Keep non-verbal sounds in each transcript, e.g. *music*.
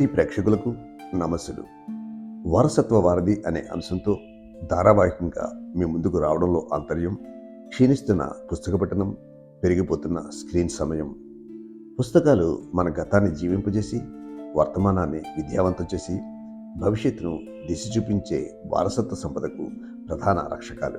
శక్తి ప్రేక్షకులకు నమస్సులు. వారసత్వ వారధి అనే అంశంతో ధారావాహికంగా మీ ముందుకు రావడంలో ఆంతర్యం క్షీణిస్తున్న పుస్తక పఠనం పెరిగిపోతున్న స్క్రీన్ సమయం పుస్తకాలు మన గతాన్ని జీవింపజేసి వర్తమానాన్ని విద్యావంతం చేసి భవిష్యత్తును దిశ చూపించే వారసత్వ సంపదకు ప్రధాన రక్షకాలు.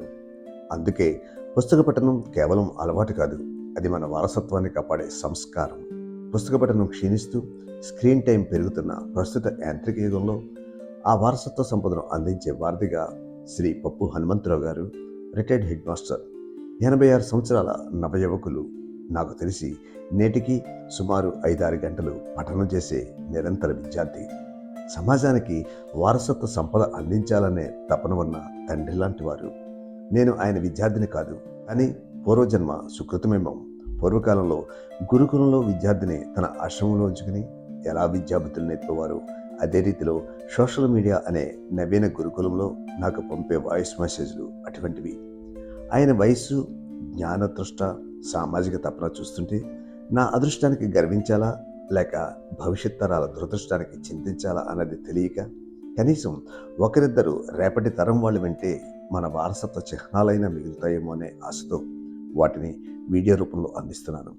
అందుకే పుస్తక పఠనం కేవలం అలవాటు కాదు అది మన వారసత్వాన్ని కాపాడే సంస్కారం. పుస్తక పఠనం క్షీణిస్తూ స్క్రీన్ టైం పెరుగుతున్న ప్రస్తుత యాంత్రిక యుగంలో ఆ వారసత్వ సంపదను అందించే వారధిగా శ్రీ పప్పు హనుమంతరావు గారు రిటైర్డ్ హెడ్ మాస్టర్ ఎనభై ఆరు సంవత్సరాల నవయువకులు నాకు తెలిసి నేటికి సుమారు ఐదారు గంటలు పఠనం చేసే నిరంతర విద్యార్థి. సమాజానికి వారసత్వ సంపద అందించాలనే తపన ఉన్న తండ్రి లాంటి వారు. నేను ఆయన విద్యార్థిని కాదు కానీ పూర్వజన్మ సుకృతమేమో. పూర్వకాలంలో గురుకులంలో విద్యార్థిని తన ఆశ్రమంలో ఉంచుకుని ఎలా విద్యాబుద్ధులు నేర్పేవారు అదే రీతిలో సోషల్ మీడియా అనే నవీన గురుకులంలో నాకు పంపే వాయిస్ మెసేజ్లు అటువంటివి. ఆయన వయస్సు జ్ఞానతృష్ట సామాజిక తపన చూస్తుంటే నా అదృష్టానికి గర్వించాలా? లేక భవిష్యత్ తరాల దురదృష్టానికి చింతించాలా అన్నది తెలియక కనీసం ఒకరిద్దరు రేపటి తరం వాళ్ళు వింటే మన వారసత్వ చిహ్నాలైనా మిగులుతాయేమో అనే ఆశతో వాటిని వీడియో రూపంలో అందిస్తున్నాను.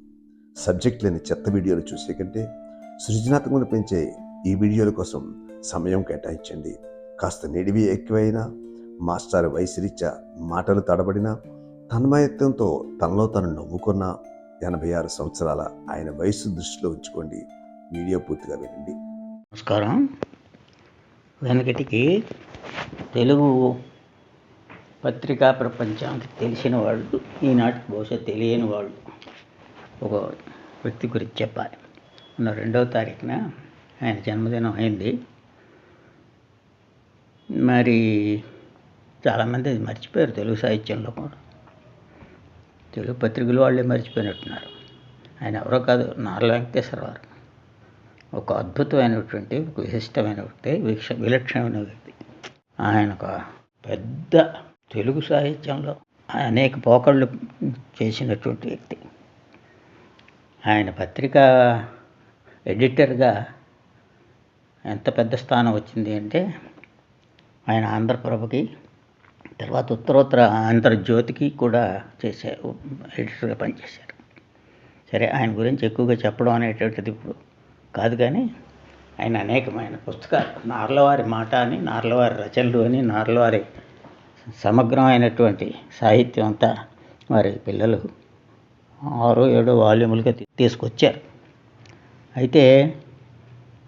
సబ్జెక్ట్ లేని చెత్త వీడియోలు చూసే కంటే సృజనాత్మకను పెంచే ఈ వీడియోల కోసం సమయం కేటాయించండి. కాస్త నిడివి ఎక్కువైనా మాస్టర్ వయసురీత్యా మాటలు తడబడినా తన్మయత్వంతో తనలో తను నవ్వుకున్న ఎనభై ఆరు సంవత్సరాల ఆయన వయసు దృష్టిలో ఉంచుకోండి. వీడియో పూర్తిగా వినండి. నమస్కారం. వెనకటికి తెలుగు పత్రికా ప్రపంచానికి తెలిసిన వాళ్ళు ఈనాటికి బహుశా తెలియని వాళ్ళు ఒక వ్యక్తి గురించి చెప్పాలి. మొన్న రెండవ తారీఖున ఆయన జన్మదినం అయింది. మరి చాలామంది అది మర్చిపోయారు తెలుగు సాహిత్యంలో కూడా. తెలుగు పత్రికలు వాళ్ళే మర్చిపోయినట్టున్నారు. ఆయన ఎవరో కాదు నార్ల వెంకటేశ్వరరావు ఒక అద్భుతమైనటువంటి ఒక విశిష్టమైన వ్యక్తి విక్ష విలక్షణమైన వ్యక్తి ఆయన ఒక పెద్ద తెలుగు సాహిత్యంలో అనేక పోకళ్ళు చేసినటువంటి వ్యక్తి. ఆయన పత్రిక ఎడిటర్గా ఎంత పెద్ద స్థానం వచ్చింది అంటే ఆయన ఆంధ్రప్రభకి తర్వాత ఉత్తరోత్తర ఆంధ్రజ్యోతికి కూడా చేశారు ఎడిటర్గా పనిచేశారు. సరే ఆయన గురించి ఎక్కువగా చెప్పడం అనేటువంటిది ఇప్పుడు కాదు కానీ ఆయన అనేకమైన పుస్తకాలు నార్లవారి మాట అని నార్లవారి రచనలు అని నార్లవారి సమగ్రమైనటువంటి సాహిత్యం అంతా వారి పిల్లలు ఆరు ఏడో వాల్యూములుగా తీసుకొచ్చారు. అయితే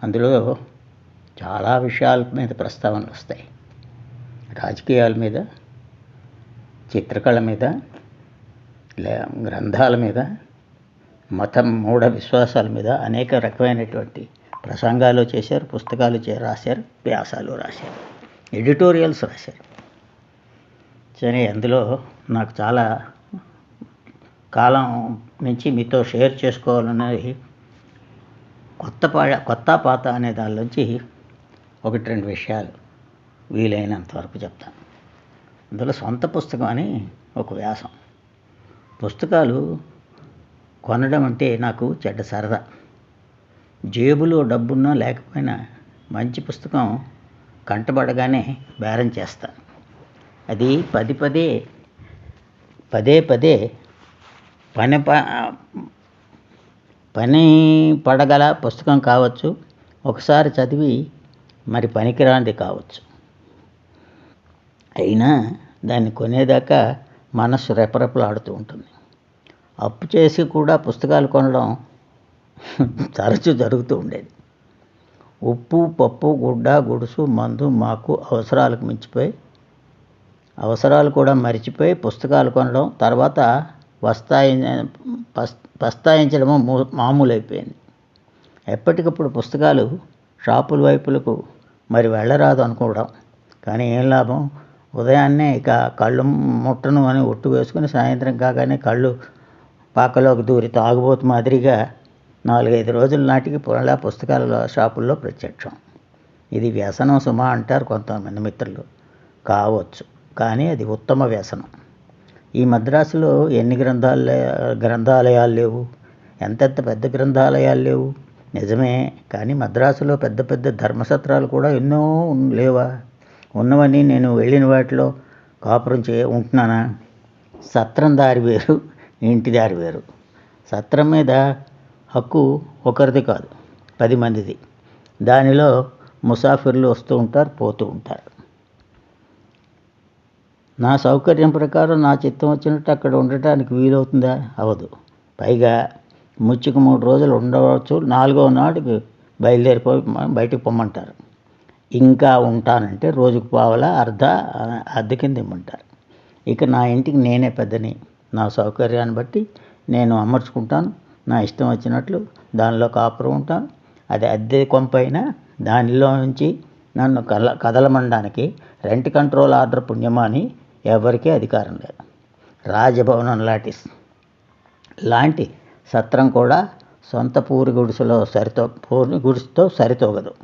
అందులో చాలా విషయాల మీద ప్రస్తావనలు వస్తాయి. రాజకీయాల మీద చిత్రకళ మీద లే గ్రంథాల మీద మతం మూఢ విశ్వాసాల మీద అనేక రకమైనటువంటి ప్రసంగాలు చేశారు పుస్తకాలు చే రాశారు వ్యాసాలు రాశారు ఎడిటోరియల్స్ రాశారు. సరే అందులో నాకు చాలా కాలం నుంచి మీతో షేర్ చేసుకోవాలనేది కొత్త పా కొత్త పాత అనే దానిలోంచి ఒకటి రెండు విషయాలు వీలైనంత వరకు చెప్తాను అందులో సొంత పుస్తకం అని ఒక వ్యాసం. పుస్తకాలు కొనడం అంటే నాకు చెడ్డ సరదా. జేబులో డబ్బున్నా లేకపోయినా మంచి పుస్తకం కంటపడగానే బేరం చేస్తాను అది పది పదే పదే పదే పని ప పని పడగల పుస్తకం కావచ్చు ఒకసారి చదివి మరి పనికిరాంది కావచ్చు. అయినా దాన్ని కొనేదాకా మనస్సు రెపరెపలాడుతూ ఉంటుంది. అప్పు చేసి కూడా పుస్తకాలు కొనడం తరచూ జరుగుతూ ఉండేది. ఉప్పు పప్పు గుడ్డ గుడుసు మందు మాకు అవసరాలకు మించిపోయి అవసరాలు కూడా మరిచిపోయి పుస్తకాలు కొనడం తర్వాత వస్తాయి పస్ మామూలైపోయింది మామూలు అయిపోయింది ఎప్పటికప్పుడు పుస్తకాలు షాపుల వైపులకు మరి వెళ్ళరాదు అనుకోవడం. కానీ ఏం లాభం? ఉదయాన్నే ఇక కళ్ళు ముట్టను అని ఒట్టు వేసుకుని సాయంత్రం కాగానే కళ్ళు పాకలోకి దూరి తాగుబోతు మాదిరిగా నాలుగైదు రోజుల నాటికి పునలా పుస్తకాల షాపుల్లో ప్రత్యక్షం. ఇది వ్యసనం సుమా అంటారు కొంతమంది మిత్రులు. కావచ్చు. కానీ అది ఉత్తమ వ్యసనం. ఈ మద్రాసులో ఎన్ని గ్రంథాలయ గ్రంథాలయాలు లేవు? ఎంతెంత పెద్ద గ్రంథాలయాలు లేవు? నిజమే కానీ మద్రాసులో పెద్ద పెద్ద ధర్మసత్రాలు కూడా ఎన్నో లేవా? ఉన్నవని నేను వెళ్ళిన వాటిలో కాపురం చే ఉంటున్నానా? సత్రం దారి వేరు ఇంటి దారి వేరు. సత్రం మీద హక్కు ఒకరిది కాదు పది మందిది. దానిలో ముసాఫిర్లు వస్తూ ఉంటారు పోతూ ఉంటారు. నా సౌకర్యం ప్రకారం నా చిత్తం వచ్చినట్టు అక్కడ ఉండటానికి వీలవుతుందా? అవదు. పైగా ముచ్చుకు మూడు రోజులు ఉండవచ్చు. నాలుగో నాటికి బయలుదేరిపోయి బయటకు పొమ్మంటారు. ఇంకా ఉంటానంటే రోజుకు పావలా అర్ధ ఆ, అద్దె కింద ఇమ్మంటారు. ఇక నా ఇంటికి నేనే పెద్దని. నా సౌకర్యాన్ని బట్టి నేను అమర్చుకుంటాను. నా ఇష్టం వచ్చినట్లు దానిలో కాపురం ఉంటాను. అది అద్దె కొంపైనా దానిలో నుంచి నన్ను కల కదలమనడానికి రెంట్ కంట్రోల్ ఆర్డర్ పుణ్యమాని ఎవరికీ అధికారం లేదు. రాజభవనం లాంటి లాంటి సత్రం కూడా సొంత పూరి గుడిసెలో సరితో పూరి గుడిసెతో సరితోగదు.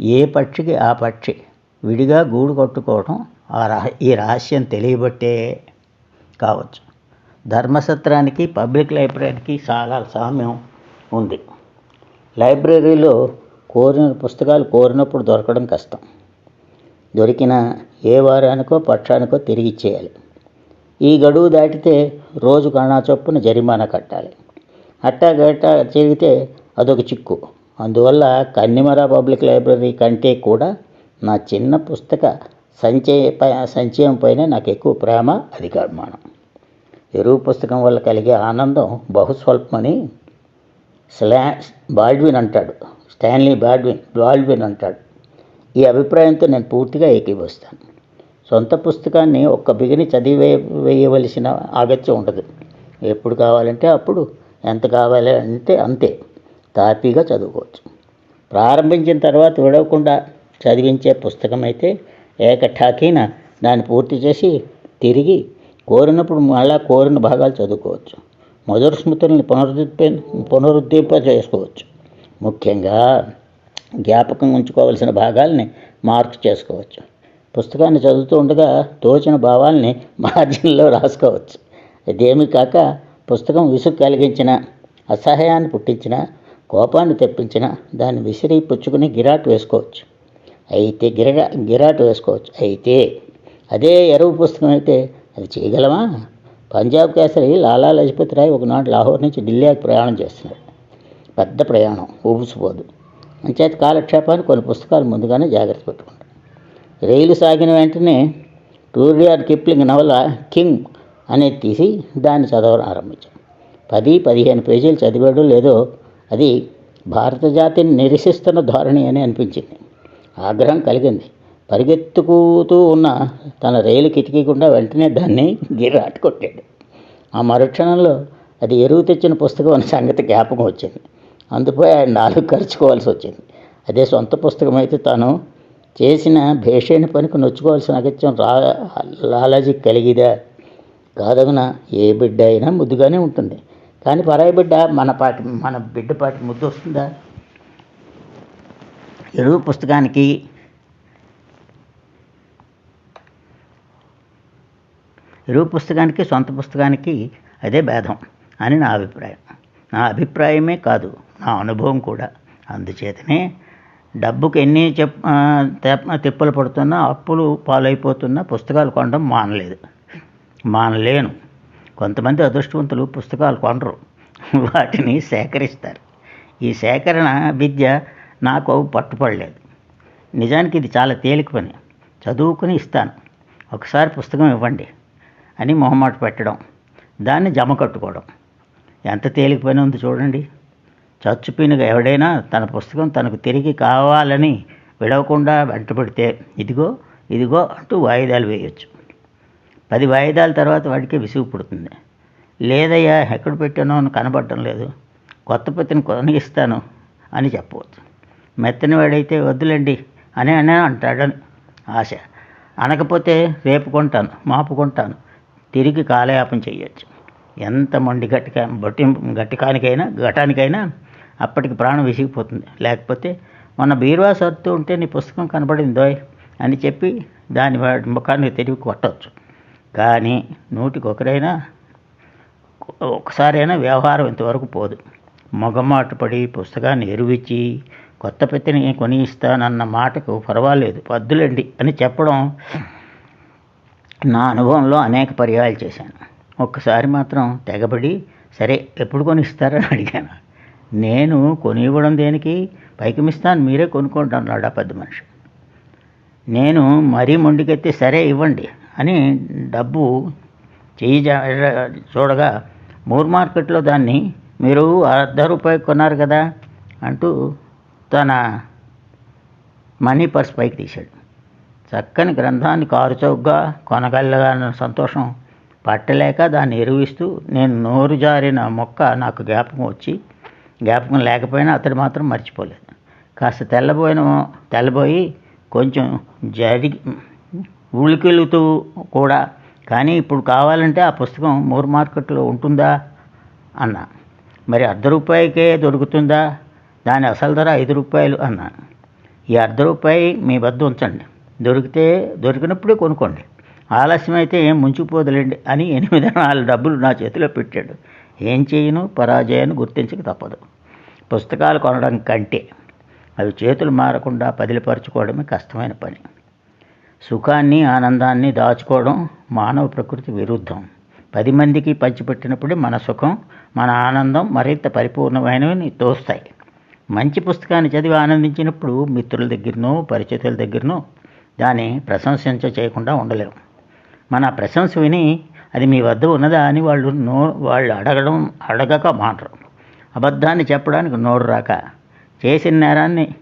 ఏ పక్షికి ఆ పక్షి విడిగా గూడు కొట్టుకోవడం ఆ రహ ఈ రహస్యం తెలియబట్టే కావచ్చు. ధర్మసత్రానికి పబ్లిక్ లైబ్రరీకి చాలా సామ్యం ఉంది. లైబ్రరీలో కోరిన పుస్తకాలు కోరినప్పుడు దొరకడం కష్టం. దొరికిన ఏ వారానికో పక్షానికో తిరిగి ఇచ్చేయాలి. ఈ గడువు దాటితే రోజు కణా చొప్పున జరిమానా కట్టాలి. అట్టా గట్టా జరిగితే అదొక చిక్కు. అందువల్ల కన్నిమర పబ్లిక్ లైబ్రరీ కంటే కూడా నా చిన్న పుస్తక సంచయ పై- సంచయం పైన నాకు ఎక్కువ ప్రేమ అధికాభిమానం. ఎరువు పుస్తకం వల్ల కలిగే ఆనందం బహుస్వల్పమని స్లా బాల్డ్విన్ అంటాడు. స్టాన్లీ బాల్డ్విన్ బాల్డ్విన్ అంటాడు. ఈ అభిప్రాయంతో నేను పూర్తిగా ఏకీభవిస్తాను. సొంత పుస్తకాన్ని ఒక్క బిగిని చదివే వేయవలసిన ఆగత్యం ఉండదు. ఎప్పుడు కావాలంటే అప్పుడు ఎంత కావాలి అంటే అంతే. తాపీగా చదువుకోవచ్చు. ప్రారంభించిన తర్వాత విడవకుండా చదివించే పుస్తకం అయితే ఏకఠాకీన దాన్ని పూర్తి చేసి తిరిగి కోరినప్పుడు మళ్ళా కోరిన భాగాలు చదువుకోవచ్చు. మధుర స్మృతుల్ని పునరుద్ధి పునరుద్దీప చేసుకోవచ్చు ముఖ్యంగా జ్ఞాపకం ఉంచుకోవలసిన భాగాల్ని మార్క్ చేసుకోవచ్చు. పుస్తకాన్ని చదువుతూ ఉండగా తోచిన భావాల్ని మార్జిన్లో రాసుకోవచ్చు. ఇదేమీ కాక పుస్తకం విసుగు కలిగించిన అసహ్యాన్ని పుట్టించిన కోపాన్ని తెప్పించిన దాన్ని విసిరి పుచ్చుకుని గిరాట్ వేసుకోవచ్చు. అయితే గిరా గిరాట్ వేసుకోవచ్చు. అయితే అదే ఎరువు పుస్తకం అయితే అది చేయగలమా? పంజాబ్ కేసరి లాలా లజపతి రాయ్ ఒకనాడు లాహోర్ నుంచి ఢిల్లీకి ప్రయాణం చేస్తున్నాడు. పెద్ద ప్రయాణం ఊపిసిపోదు అంచేత కాలక్షేపాన్ని కొన్ని పుస్తకాలు ముందుగానే జాగ్రత్త పెట్టుకుంటాడు రైలు సాగిన వెంటనే టూరియార్ కిప్లింగ్ నవల కింగ్ అనేది తీసి దాన్ని చదవడం ఆరంభించాం పది పదిహేను పేజీలు చదివాడు లేదో అది భారత జాతిని నిరసిస్తున్న ధోరణి అని అనిపించింది. ఆగ్రహం కలిగింది. పరిగెత్తుకుతూ ఉన్న తన రైలు కిటికీ గుండా వెంటనే దాన్ని గిరాట్ కొట్టాడు. ఆ మరుక్షణంలో అది ఎరువు తెచ్చిన పుస్తకం అనే సంగతి జ్ఞాపకం వచ్చింది. అందుపై ఆయన నాలుగు ఖర్చుకోవాల్సి వచ్చింది. అదే సొంత పుస్తకం అయితే తాను చేసిన భేషైన పనికి నొచ్చుకోవాల్సిన అగత్యం రా లాలాజీ కలిగిదా? కాదగున ఏ బిడ్డ అయినా ముద్దుగానే ఉంటుంది. కానీ పరాయి బిడ్డ మన పాటి మన బిడ్డ పాటి ముద్దు వస్తుందా? ఎరువు పుస్తకానికి ఎరువు పుస్తకానికి సొంత పుస్తకానికి అదే భేదం అని నా అభిప్రాయం. నా అభిప్రాయమే కాదు. నా అనుభవం కూడా. అందుచేతనే డబ్బుకి ఎన్ని చెప్ తిప్పలు పడుతున్నా అప్పులు పాలైపోతున్నా పుస్తకాలు కొనడం మానలేదు. మానలేను. కొంతమంది అదృష్టవంతులు పుస్తకాలు కొనరు. వాటిని సేకరిస్తారు. ఈ సేకరణ విద్య నాకు పట్టుపడలేదు. నిజానికి ఇది చాలా తేలిక పని. చదువుకుని ఇస్తాను. ఒకసారి పుస్తకం ఇవ్వండి అని మొహమాట పెట్టడం. దాన్ని జమ కట్టుకోవడం. ఎంత తేలిక పని ఉంది చూడండి. చచ్చుపినగా ఎవడైనా తన పుస్తకం తనకు తిరిగి కావాలని విడవకుండా వెంటబడితే ఇదిగో ఇదిగో అంటూ వాయిదాలు వేయొచ్చు. పది వాయిదాల తర్వాత వాడికి విసుగు పుడుతుంది. లేదయ్యా ఎక్కడ పెట్టానో అని కనబడటం లేదు. కొత్త పత్తిని కొనగిస్తాను అని చెప్పవచ్చు. మెత్తని వాడైతే వద్దులేండి అని అనే అంటాడని ఆశ. అనకపోతే రేపు కొంటాను మాపుకుంటాను తిరిగి కాలయాపం చేయొచ్చు. ఎంత మొండి గట్టిక బట్టి గట్టికానికైనా ఘటానికైనా అప్పటికి ప్రాణం విసిగిపోతుంది. లేకపోతే మొన్న బీరువా సర్దుతూ ఉంటే నీ పుస్తకం కనబడిందోయ్ అని చెప్పి దాని ముఖాన్ని తిరిగి కొట్టవచ్చు కానీ నూటికి ఒకరైనా ఒకసారైనా వ్యవహారం ఇంతవరకు పోదు. మొగమాటపడి పుస్తకాన్ని ఎరువిచ్చి కొత్త పెట్టిని కొని ఇస్తానన్న మాటకు పర్వాలేదు పద్దులండి అని చెప్పడం నా అనుభవంలో అనేక పర్యాయాలు చేశాను. ఒక్కసారి మాత్రం తెగబడి సరే ఎప్పుడు కొని ఇస్తారని అడిగాను. నేను కొని ఇవ్వడం దేనికి? పైకి మిస్తాను మీరే కొనుక్కోండి అన్నాడు ఆ పెద్ద మనిషి. నేను మరీ మొండికెత్తి సరే ఇవ్వండి అని డబ్బు చెయ్యి చూడగా మూర్ మార్కెట్లో దాన్ని మీరు అర్ధ రూపాయి కొన్నారు కదా అంటూ తన మనీ పర్స్ పైకి తీశాడు. చక్కని గ్రంథాన్ని కారుచౌకగా కొనగలగాన్న సంతోషం పట్టలేక దాన్ని ఎరువిస్తూ నేను నోరు జారిన మొక్క నాకు జ్ఞాపకం వచ్చి జ్ఞాపకం లేకపోయినా అతడు మాత్రం మర్చిపోలేదు. కాస్త తెల్లబోయిన తెల్లబోయి కొంచెం జరిగి ఉలికెలుతూ కూడా కానీ ఇప్పుడు కావాలంటే ఆ పుస్తకం మూర్ మార్కెట్లో ఉంటుందా? అన్నా. మరి అర్ధ రూపాయికే దొరుకుతుందా? దాని అసలు ధర ఐదు రూపాయలు అన్నా. ఈ అర్ధ రూపాయి మీ వద్ద ఉంచండి. దొరికితే దొరికినప్పుడే కొనుక్కోండి. ఆలస్యమైతే ఏం ముంచుకుపోదులేండి అని ఎనిమిది నాలుగు డబ్బులు నా చేతిలో పెట్టాడు. ఏం చేయను? పరాజయాన్ని గుర్తించక తప్పదు. పుస్తకాలు కొనడం కంటే అవి చేతులు మారకుండా పదిలిపరచుకోవడమే కష్టమైన పని. సుఖాన్ని ఆనందాన్ని దాచుకోవడం మానవ ప్రకృతి విరుద్ధం. పది మందికి పంచిపెట్టినప్పుడే మన సుఖం మన ఆనందం మరింత పరిపూర్ణమైనవి తోస్తాయి. మంచి పుస్తకాన్ని చదివి ఆనందించినప్పుడు మిత్రుల దగ్గరనో పరిచితుల దగ్గరనో దాన్ని ప్రశంసించ చేయకుండా ఉండలేము మన ప్రశంస విని అది మీ వద్ద ఉన్నదా అని వాళ్ళు నో వాళ్ళు అడగడం అడగక మాటరు. అబద్ధాన్ని చెప్పడానికి నోరు రాక చేసిన నేరాన్ని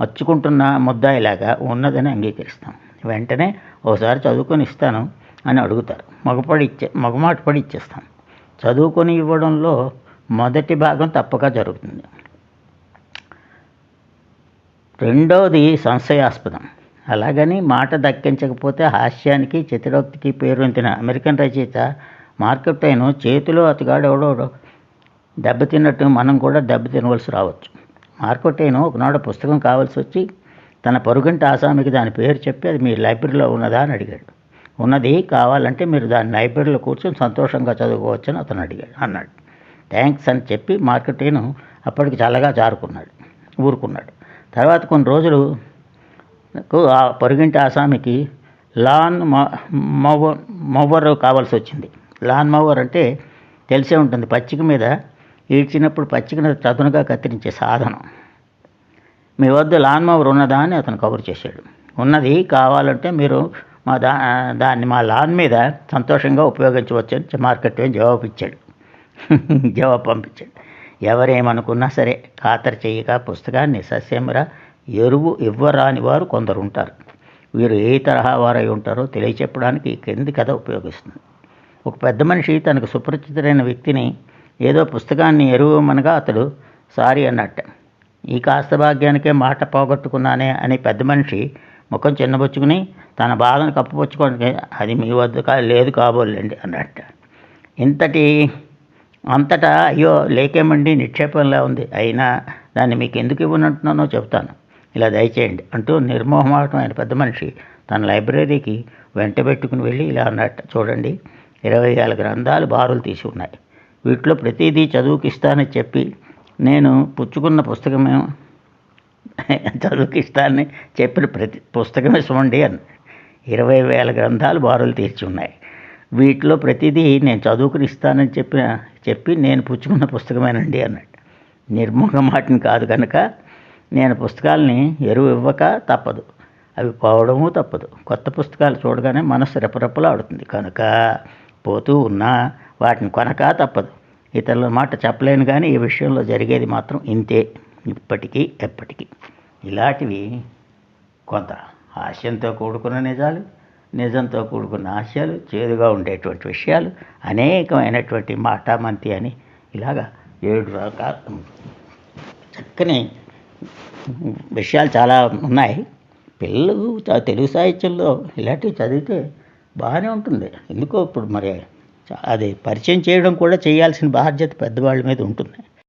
అచ్చుకుంటున్న ముద్దాయిలాగా ఉన్నదని అంగీకరిస్తాం. వెంటనే ఓసారి చదువుకొని ఇస్తాను అని అడుగుతారు. మగపడి ఇచ్చే మగమాట పడి ఇచ్చేస్తాం. చదువుకొని ఇవ్వడంలో మొదటి భాగం తప్పక జరుగుతుంది. రెండవది సంశయాస్పదం. అలాగని మాట దక్కించకపోతే హాస్యానికి చతురోక్తికి పేరొందిన అమెరికన్ రచయిత మార్కెట్ చేతిలో అతగాడు దెబ్బతిన్నట్టు మనం కూడా దెబ్బతినవలసి రావచ్చు. మార్కెట్ ఒకనాడు పుస్తకం కావాల్సి వచ్చి తన పొరుగంటి ఆసామికి దాని పేరు చెప్పి అది మీ లైబ్రరీలో ఉన్నదా అని అడిగాడు. ఉన్నది కావాలంటే మీరు దాని లైబ్రరీలో కూర్చొని సంతోషంగా చదువుకోవచ్చని అతను అడిగాడు అన్నాడు. థ్యాంక్స్ అని చెప్పి మార్కెట్ అప్పటికి చల్లగా జారుకున్నాడు ఊరుకున్నాడు. తర్వాత కొన్ని రోజులు ఆ పొరుగింటి ఆసామికి లాన్ మోవర్ మోవర్ కావాల్సి వచ్చింది. లాన్ మోవర్ అంటే తెలిసే ఉంటుంది. పచ్చిక మీద ఈడ్చినప్పుడు పచ్చికను చదునుగా కత్తిరించే సాధనం. మీ వద్ద లాన్ మోవర్ ఉన్నదా అని అతను కబురు చేశాడు. ఉన్నది కావాలంటే మీరు మా దా దాన్ని మా లాన్ మీద సంతోషంగా ఉపయోగించవచ్చని మార్కెట్ జవాబు ఇచ్చాడు *laughs* జవాబు పంపించాడు. ఎవరేమనుకున్నా సరే ఖాతరు చేయక పుస్తకాన్ని సస్యమర ఎరువు ఇవ్వరాని వారు కొందరు ఉంటారు వీరు ఏ తరహా వారై ఉంటారో తెలియచెప్పడానికి ఈ క్రింది కథ ఉపయోగిస్తుంది. ఒక పెద్ద మనిషి తనకు సుపరిచితులైన వ్యక్తిని ఏదో పుస్తకాన్ని ఎరువమనగా అతడు సారీ అన్నట్ట. ఈ కాస్త భాగ్యానికే మాట పోగొట్టుకున్నానే అని పెద్ద మనిషి ముఖం చిన్నబుచ్చుకుని తన బాధను కప్పుపుచ్చుకోవడానికి అది మీ వద్ద లేదు కాబోలేండి అన్నట్ట. ఇంతటి అంతటా అయ్యో లేకేమండి నిక్షేపంలా ఉంది. అయినా దాన్ని మీకు ఎందుకు ఇవ్వనంటున్నానో చెప్తాను ఇలా దయచేయండి అంటూ నిర్మోహమాటమైన పెద్ద మనిషి తన లైబ్రరీకి వెంట పెట్టుకుని వెళ్ళి ఇలా అన్నట్ట చూడండి ఇరవై వేల గ్రంథాలు బారులు తీసి ఉన్నాయి. వీటిలో ప్రతిదీ చదువుకిస్తానని చెప్పి నేను పుచ్చుకున్న పుస్తకమే చదువుకిస్తానని చెప్పిన ప్రతి పుస్తకమే చూడండి అని. ఇరవై వేల గ్రంథాలు బారులు తీర్చి ఉన్నాయి. వీటిలో ప్రతిదీ నేను చదువుకుని ఇస్తానని చెప్పిన చెప్పి నేను పుచ్చుకున్న పుస్తకమేనండి అన్నాడు నిర్మోహ మాటని కాదు కనుక నేను పుస్తకాలని ఎరువు ఇవ్వక తప్పదు. అవి పోవడము తప్పదు. కొత్త పుస్తకాలు చూడగానే మనసు రెపరెపలాడుతుంది. కనుక పోతూ ఉన్నా వాటిని కొనక తప్పదు. ఇతరుల మాట చెప్పలేను కానీ ఈ విషయంలో జరిగేది మాత్రం ఇంతే. ఇప్పటికీ ఎప్పటికీ. ఇలాంటివి కొంత హాస్యంతో కూడుకున్న నిజాలు నిజంతో కూడుకున్న హాస్యాలు చేదుగా ఉండేటువంటి విషయాలు అనేకమైనటువంటి మాటామంతి అని ఇలాగా ఏడు రకాల. చక్కని విషయాలు చాలా ఉన్నాయి. పిల్లలు తెలుగు సాహిత్యంలో ఇలాంటివి చదివితే బాగానే ఉంటుంది. ఎందుకో ఇప్పుడు మరి అది పరిచయం చేయడం కూడా చేయాల్సిన బాధ్యత పెద్దవాళ్ళ మీద ఉంటుంది.